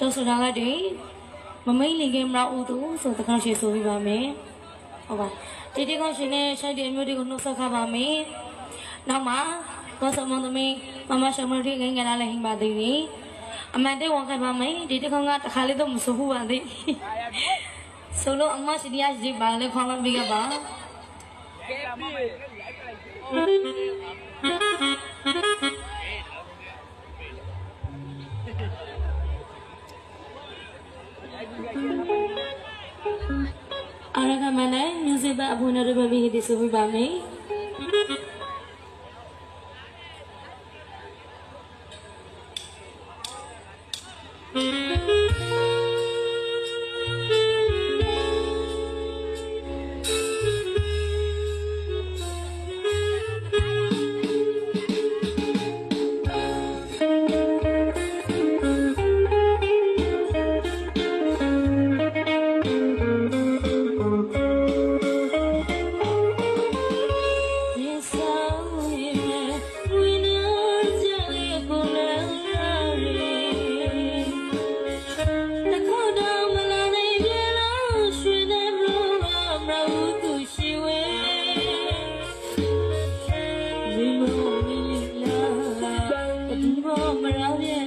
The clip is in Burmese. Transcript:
တော့ဆိုတာကတည်းမမိတ်လင်ကမရဦးသူဆိုတကောင်းရှိဆိုပြပါမယ်ဟုတ်ပါဒီဒီကောင်းရှင်နဲ့ရှိုက်တဲ့အမျိုးတွေကိုနှုတ်ဆက်ခပါမယ်နောက်မှာဘောဆောင်မသမီးမမရှမရီငင်ငယ်လာလည်းဟင်ပါသေးတယ်အမှန်တည်းဝန်ခံပါမယ်ဒီဒီကောင်းကတခါလေးတော့မဆိုဘူးပါသေးဆိုလို့အမရှိတရားရှိပါလေခေါင်းလုံးပြီးကပါ အားရကမနဲ့ music ဘအဖွင့်ရ မို့မရ